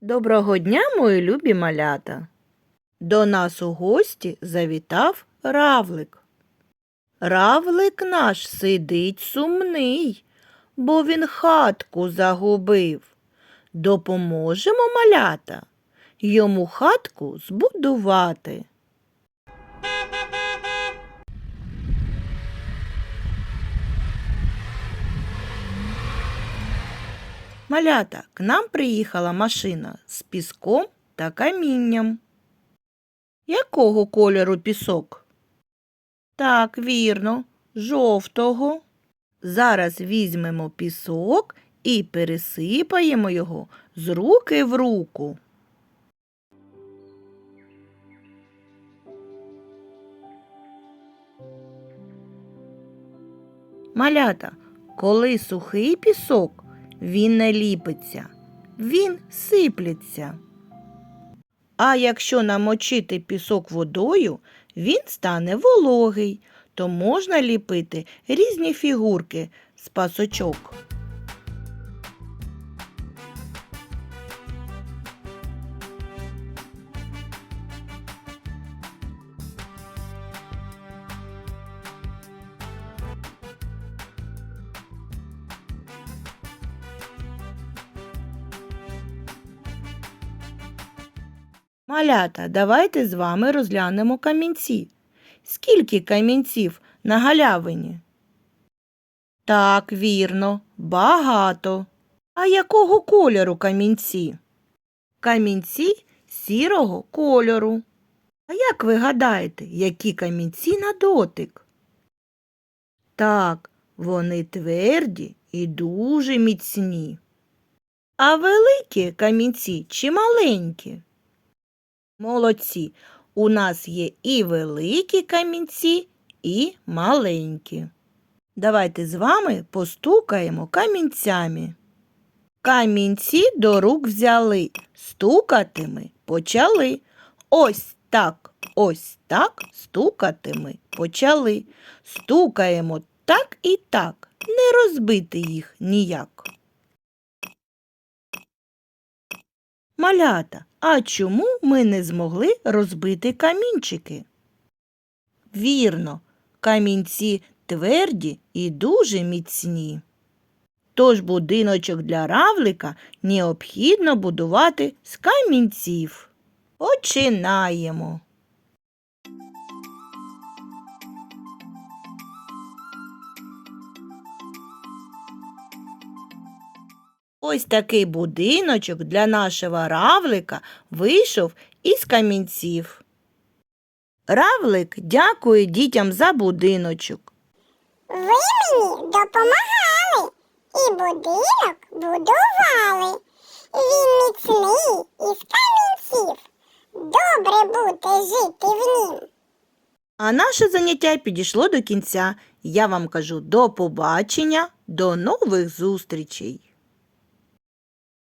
Доброго дня, мої любі малята. До нас у гості завітав равлик. Равлик наш сидить сумний, бо він хатку загубив. Допоможемо малята йому хатку збудувати. Малята, к нам приїхала машина з піском та камінням. Якого кольору пісок? Так, вірно, жовтого. Зараз візьмемо пісок і пересипаємо його з руки в руку. Малята, коли сухий пісок, він не ліпиться, він сиплеться. А якщо намочити пісок водою, він стане вологий, то можна ліпити різні фігурки з пасочок. Малята, давайте з вами розглянемо камінці. Скільки камінців на галявині? Так, вірно, багато. А якого кольору камінці? Камінці сірого кольору. А як ви гадаєте, які камінці на дотик? Так, вони тверді і дуже міцні. А великі камінці чи маленькі? Молодці. У нас є і великі камінці, і маленькі. Давайте з вами постукаємо камінцями. Камінці до рук взяли, стукати ми почали. Ось так, ось так стукати ми почали. Стукаємо так і так, не розбити їх ніяк. Малята, а чому ми не змогли розбити камінчики? Вірно, камінці тверді і дуже міцні. Тож будиночок для равлика необхідно будувати з камінців. Починаємо. Ось такий будиночок для нашого равлика вийшов із камінців. Равлик дякує дітям за будиночок. Ви мені допомагали і будинок будували. Він міцний із камінців. Добре бути жити в нім. А наше заняття підійшло до кінця. Я вам кажу до побачення, до нових зустрічей.